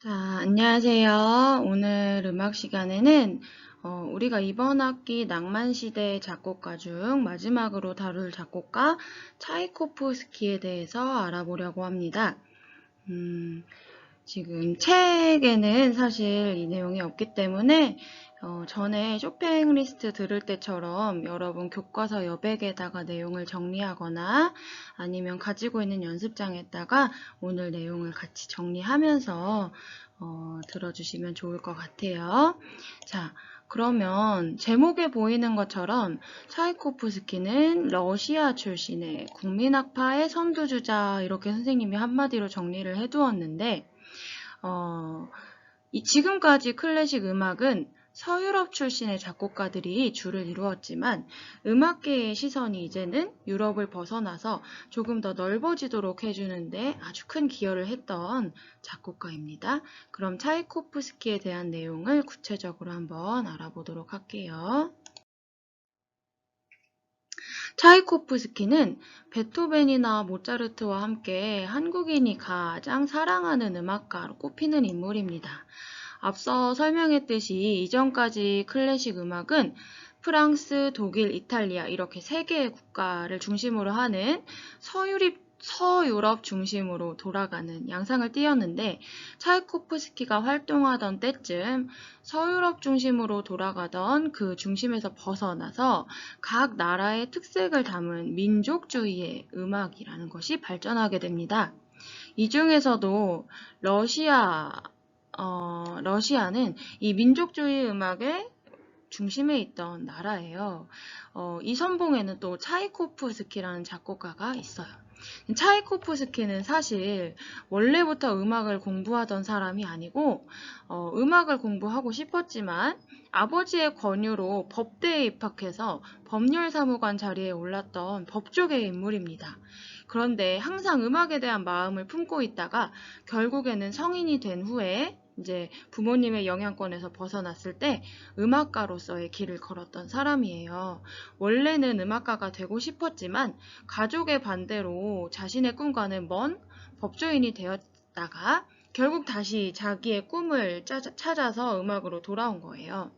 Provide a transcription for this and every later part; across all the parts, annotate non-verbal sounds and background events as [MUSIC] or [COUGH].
자, 안녕하세요. 오늘 음악 시간에는 어, 우리가 이번 학기 낭만시대 작곡가 중 마지막으로 다룰 작곡가 차이코프스키에 대해서 알아보려고 합니다. 음, 지금 책에는 사실 이 내용이 없기 때문에 어, 전에 쇼팽 리스트 들을 때처럼 여러분 교과서 여백에다가 내용을 정리하거나 아니면 가지고 있는 연습장에다가 오늘 내용을 같이 정리하면서 어, 들어주시면 좋을 것 같아요. 자, 그러면 제목에 보이는 것처럼 차이코프스키는 러시아 출신의 국민악파의 선두주자 이렇게 선생님이 한마디로 정리를 해두었는데 어, 이, 지금까지 클래식 음악은 서유럽 출신의 작곡가들이 주를 이루었지만 음악계의 시선이 이제는 유럽을 벗어나서 조금 더 넓어지도록 해주는데 아주 큰 기여를 했던 작곡가입니다. 그럼 차이코프스키에 대한 내용을 구체적으로 한번 알아보도록 할게요. 차이코프스키는 베토벤이나 모차르트와 함께 한국인이 가장 사랑하는 음악가로 꼽히는 인물입니다. 앞서 설명했듯이 이전까지 클래식 음악은 프랑스, 독일, 이탈리아 이렇게 세 개의 국가를 중심으로 하는 서유립 서유럽 중심으로 돌아가는 양상을 띄었는데 차이코프스키가 활동하던 때쯤 서유럽 중심으로 돌아가던 그 중심에서 벗어나서 각 나라의 특색을 담은 민족주의의 음악이라는 것이 발전하게 됩니다. 이 중에서도 러시아 어, 러시아는 이 민족주의 음악의 중심에 있던 나라예요. 어, 이 선봉에는 또 차이코프스키라는 작곡가가 있어요. 차이코프스키는 사실 원래부터 음악을 공부하던 사람이 아니고 어, 음악을 공부하고 싶었지만 아버지의 권유로 법대에 입학해서 법률사무관 자리에 올랐던 법조계의 인물입니다. 그런데 항상 음악에 대한 마음을 품고 있다가 결국에는 성인이 된 후에 이제 부모님의 영향권에서 벗어났을 때 음악가로서의 길을 걸었던 사람이에요. 원래는 음악가가 되고 싶었지만 가족의 반대로 자신의 꿈과는 먼 법조인이 되었다가 결국 다시 자기의 꿈을 찾아서 음악으로 돌아온 거예요.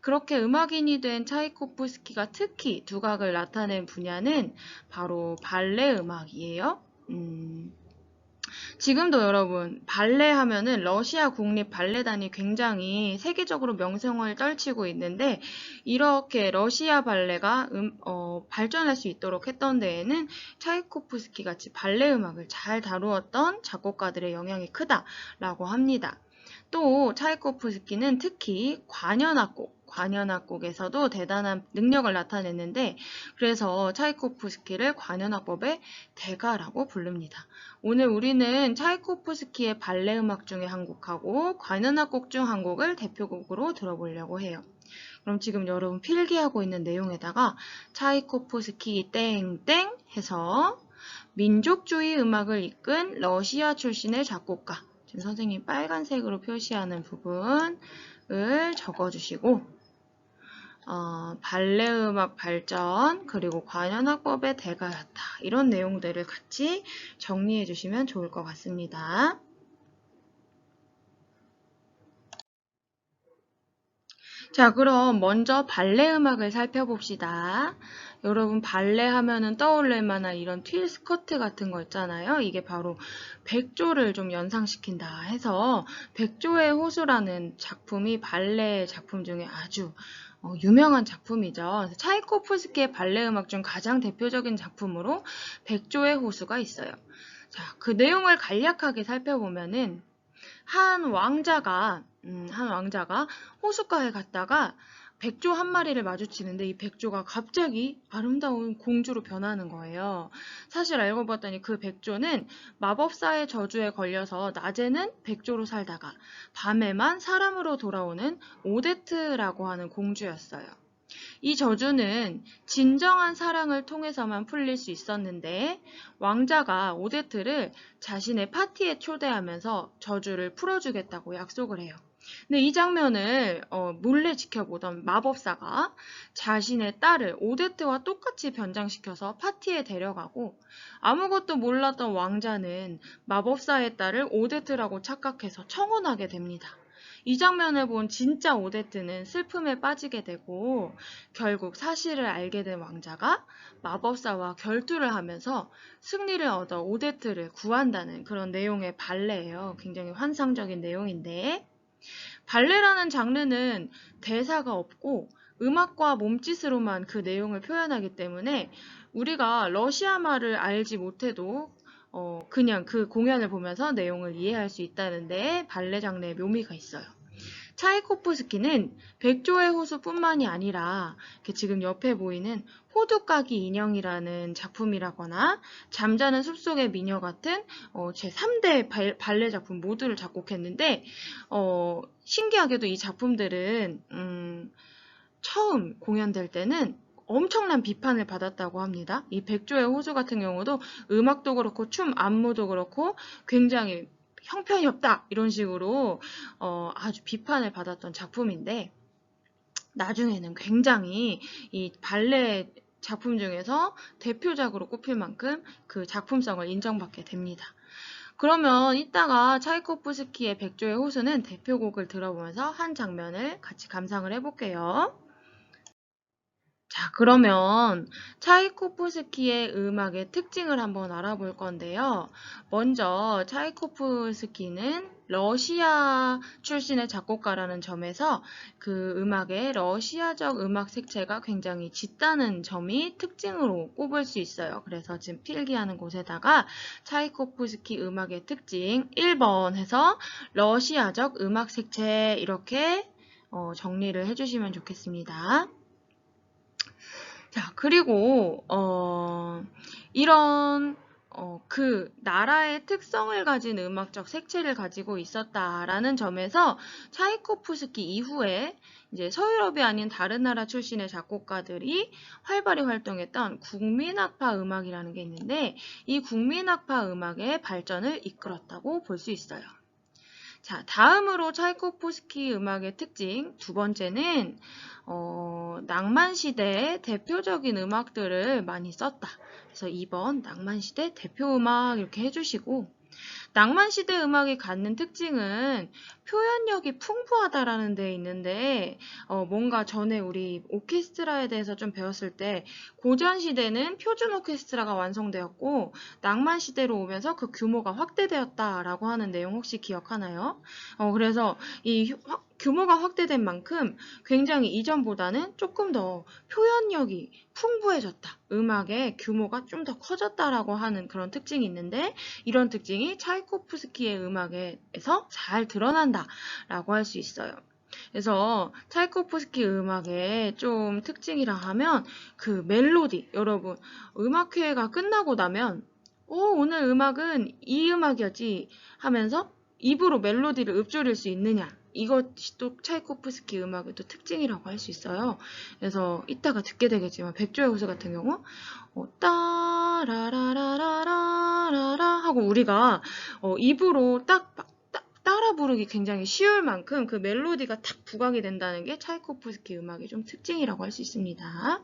그렇게 음악인이 된 차이코프스키가 특히 두각을 나타낸 분야는 바로 발레 음악이에요. 음, 지금도 여러분 발레 하면은 러시아 국립 발레단이 굉장히 세계적으로 명성을 떨치고 있는데 이렇게 러시아 발레가 음, 어, 발전할 수 있도록 했던 데에는 차이코프스키 같이 발레 음악을 잘 다루었던 작곡가들의 영향이 크다라고 합니다. 또 차이코프스키는 특히 관현악곡 관현악곡에서도 대단한 능력을 나타냈는데 그래서 차이코프스키를 관현악법의 대가라고 부릅니다. 오늘 우리는 차이코프스키의 발레 음악 중에 한 곡하고 관현악곡 중 한 곡을 대표곡으로 들어보려고 해요. 그럼 지금 여러분 필기하고 있는 내용에다가 차이코프스키 땡땡 해서 민족주의 음악을 이끈 러시아 출신의 작곡가 지금 선생님 빨간색으로 표시하는 부분을 적어주시고 어, 발레 음악 발전 그리고 관현악법의 대가였다. 이런 내용들을 같이 정리해 주시면 좋을 것 같습니다. 자, 그럼 먼저 발레 음악을 살펴봅시다. 여러분 발레 하면은 떠올릴 만한 이런 튠 스커트 같은 거 있잖아요. 이게 바로 백조를 좀 연상시킨다 해서 백조의 호수라는 작품이 발레 작품 중에 아주 어, 유명한 작품이죠. 차이코프스키의 발레 음악 중 가장 대표적인 작품으로 백조의 호수가 있어요. 자, 그 내용을 간략하게 살펴보면은 한 왕자가 음, 한 왕자가 호숫가에 갔다가 백조 한 마리를 마주치는데 이 백조가 갑자기 아름다운 공주로 변하는 거예요. 사실 알고 봤더니 그 백조는 마법사의 저주에 걸려서 낮에는 백조로 살다가 밤에만 사람으로 돌아오는 오데트라고 하는 공주였어요. 이 저주는 진정한 사랑을 통해서만 풀릴 수 있었는데 왕자가 오데트를 자신의 파티에 초대하면서 저주를 풀어주겠다고 약속을 해요. 근데 이 장면을 어, 몰래 지켜보던 마법사가 자신의 딸을 오데트와 똑같이 변장시켜서 파티에 데려가고 아무것도 몰랐던 왕자는 마법사의 딸을 오데트라고 착각해서 청혼하게 됩니다. 이 장면을 본 진짜 오데트는 슬픔에 빠지게 되고 결국 사실을 알게 된 왕자가 마법사와 결투를 하면서 승리를 얻어 오데트를 구한다는 그런 내용의 발레예요. 굉장히 환상적인 내용인데 발레라는 장르는 대사가 없고 음악과 몸짓으로만 그 내용을 표현하기 때문에 우리가 러시아 말을 알지 못해도 어, 그냥 그 공연을 보면서 내용을 이해할 수 있다는데 발레 장르의 묘미가 있어요. 차이코프스키는 백조의 호수뿐만이 아니라 지금 옆에 보이는 호두까기 인형이라는 작품이라거나 잠자는 숲속의 미녀 같은 어, 제 3대 발레 작품 모두를 작곡했는데 어, 신기하게도 이 작품들은 음, 처음 공연될 때는 엄청난 비판을 받았다고 합니다. 이 백조의 호수 같은 경우도 음악도 그렇고 춤 안무도 그렇고 굉장히 형편이 없다 이런 식으로 어, 아주 비판을 받았던 작품인데 나중에는 굉장히 이 발레 작품 중에서 대표작으로 꼽힐 만큼 그 작품성을 인정받게 됩니다. 그러면 이따가 차이코프스키의 백조의 호수는 대표곡을 들어보면서 한 장면을 같이 감상을 해볼게요. 자, 그러면 차이코프스키의 음악의 특징을 한번 알아볼 건데요. 먼저 차이코프스키는 러시아 출신의 작곡가라는 점에서 그 음악의 러시아적 음악 색채가 굉장히 짙다는 점이 특징으로 꼽을 수 있어요. 그래서 지금 필기하는 곳에다가 차이코프스키 음악의 특징 1번 해서 러시아적 음악 색채 이렇게 어, 정리를 해주시면 좋겠습니다. 자, 그리고 어, 이런 어, 그 나라의 특성을 가진 음악적 색채를 가지고 있었다라는 점에서 차이코프스키 이후에 이제 서유럽이 아닌 다른 나라 출신의 작곡가들이 활발히 활동했던 국민악파 음악이라는 게 있는데 이 국민악파 음악의 발전을 이끌었다고 볼 수 있어요. 자, 다음으로 차이코프스키 음악의 특징 두 번째는 어, 낭만 시대의 대표적인 음악들을 많이 썼다. 그래서 2번 낭만 시대 대표 음악 이렇게 해주시고 낭만시대 음악이 갖는 특징은 표현력이 풍부하다라는 데 있는데 어, 뭔가 전에 우리 오케스트라에 대해서 좀 배웠을 때 고전 시대는 표준 오케스트라가 완성되었고 낭만 시대로 오면서 그 규모가 확대되었다라고 하는 내용 혹시 기억하나요? 어, 그래서 이 확, 규모가 확대된 만큼 굉장히 이전보다는 조금 더 표현력이 풍부해졌다. 음악의 규모가 좀 더 커졌다라고 하는 그런 특징이 있는데 이런 특징이 차이코프스키의 음악에서 잘 드러난다라고 할 수 있어요. 그래서 차이코프스키 음악의 좀 특징이라 하면 그 멜로디 여러분 음악회가 끝나고 나면 오 오늘 음악은 이 음악이었지 하면서 입으로 멜로디를 읊조릴 수 있느냐 이것이 또 차이코프스키 음악의 또 특징이라고 할 수 있어요. 그래서 이따가 듣게 되겠지만 백조의 호수 같은 경우 어, 따라라라라라라 하고 우리가 어, 입으로 딱 따라 부르기 굉장히 쉬울 만큼 그 멜로디가 탁 부각이 된다는 게 차이코프스키 음악의 좀 특징이라고 할 수 있습니다.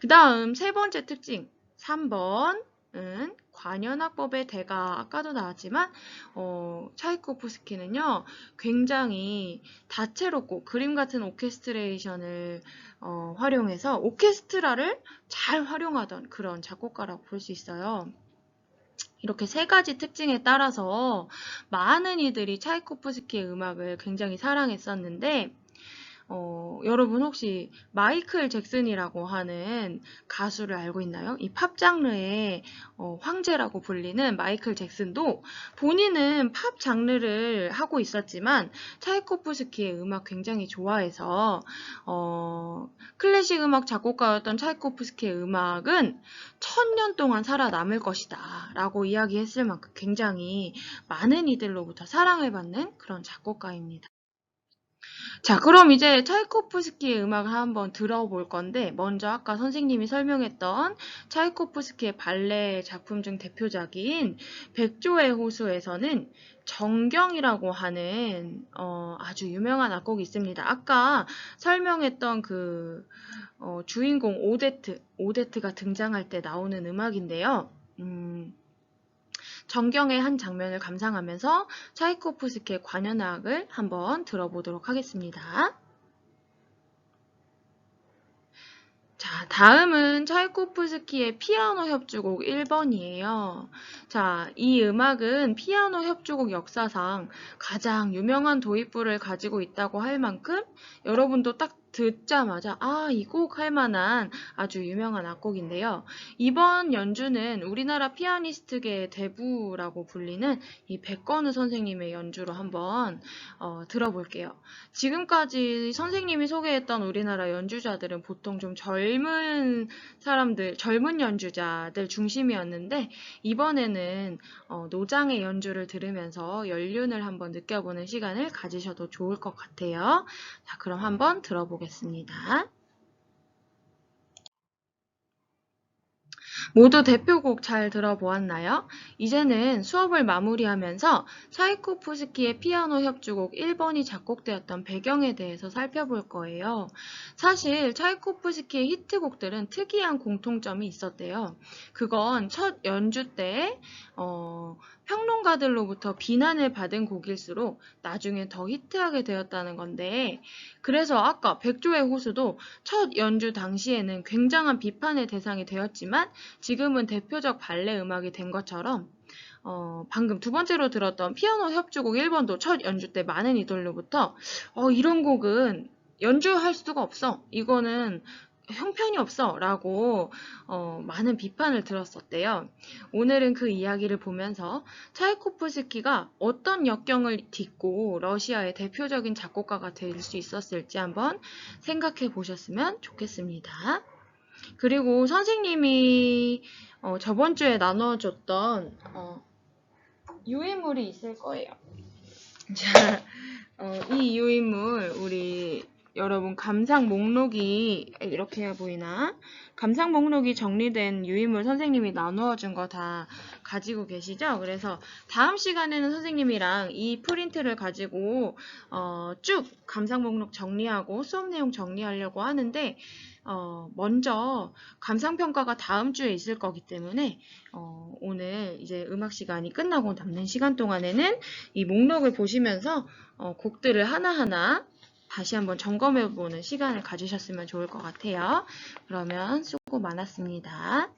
그 다음 세 번째 특징 3번 은 관현악법의 대가 아까도 나왔지만 어, 차이코프스키는요 굉장히 다채롭고 그림 같은 오케스트레이션을 어, 활용해서 오케스트라를 잘 활용하던 그런 작곡가라고 볼 수 있어요. 이렇게 세 가지 특징에 따라서 많은 이들이 차이코프스키의 음악을 굉장히 사랑했었는데 어, 여러분 혹시 마이클 잭슨이라고 하는 가수를 알고 있나요? 이 팝 장르의 어, 황제라고 불리는 마이클 잭슨도 본인은 팝 장르를 하고 있었지만 차이코프스키의 음악 굉장히 좋아해서 어, 클래식 음악 작곡가였던 차이코프스키의 음악은 천년 동안 살아남을 것이다 라고 이야기했을 만큼 굉장히 많은 이들로부터 사랑을 받는 그런 작곡가입니다. 자, 그럼 이제 차이코프스키의 음악을 한번 들어볼 건데, 먼저 아까 선생님이 설명했던 차이코프스키의 발레 작품 중 대표작인 백조의 호수에서는 정경이라고 하는 어, 아주 유명한 악곡이 있습니다. 아까 설명했던 그 어, 주인공 오데트, 오데트가 등장할 때 나오는 음악인데요. 음, 정경의 한 장면을 감상하면서 차이코프스키의 관현악을 한번 들어보도록 하겠습니다. 자, 다음은 차이코프스키의 피아노 협주곡 1번이에요. 자, 이 음악은 피아노 협주곡 역사상 가장 유명한 도입부를 가지고 있다고 할 만큼 여러분도 딱 듣자마자 아, 이 곡 할 만한 아주 유명한 악곡인데요. 이번 연주는 우리나라 피아니스트계의 대부라고 불리는 이 백건우 선생님의 연주로 한번 어, 들어볼게요. 지금까지 선생님이 소개했던 우리나라 연주자들은 보통 좀 젊은 사람들, 젊은 연주자들 중심이었는데 이번에는 어, 노장의 연주를 들으면서 연륜을 한번 느껴보는 시간을 가지셔도 좋을 것 같아요. 자, 그럼 한번 들어보겠습니다. 모두 대표곡 잘 들어보았나요? 이제는 수업을 마무리하면서 차이코프스키의 피아노 협주곡 1번이 작곡되었던 배경에 대해서 살펴볼 거예요. 사실 차이코프스키의 히트곡들은 특이한 공통점이 있었대요. 그건 첫 연주 때 어, 평론가들로부터 비난을 받은 곡일수록 나중에 더 히트하게 되었다는 건데 그래서 아까 백조의 호수도 첫 연주 당시에는 굉장한 비판의 대상이 되었지만 지금은 대표적 발레 음악이 된 것처럼 어, 방금 두 번째로 들었던 피아노 협주곡 1번도 첫 연주 때 많은 이들로부터 어, 이런 곡은 연주할 수가 없어. 이거는 형편이 없어 라고 어, 많은 비판을 들었었대요. 오늘은 그 이야기를 보면서 차이코프스키가 어떤 역경을 딛고 러시아의 대표적인 작곡가가 될 수 있었을지 한번 생각해 보셨으면 좋겠습니다. 그리고 선생님이 어, 저번 주에 나눠줬던 어, 유인물이 있을 거예요. [LAUGHS] 자, 어, 이 유인물 우리 여러분 감상 목록이 이렇게 보이나? 감상 목록이 정리된 유인물 선생님이 나누어 준 거 다 가지고 계시죠? 그래서 다음 시간에는 선생님이랑 이 프린트를 가지고 어, 쭉 감상 목록 정리하고 수업 내용 정리하려고 하는데 어, 먼저 감상평가가 다음 주에 있을 거기 때문에 어, 오늘 이제 음악 시간이 끝나고 남는 시간 동안에는 이 목록을 보시면서 어, 곡들을 하나하나 다시 한번 점검해보는 시간을 가지셨으면 좋을 것 같아요. 그러면 수고 많았습니다.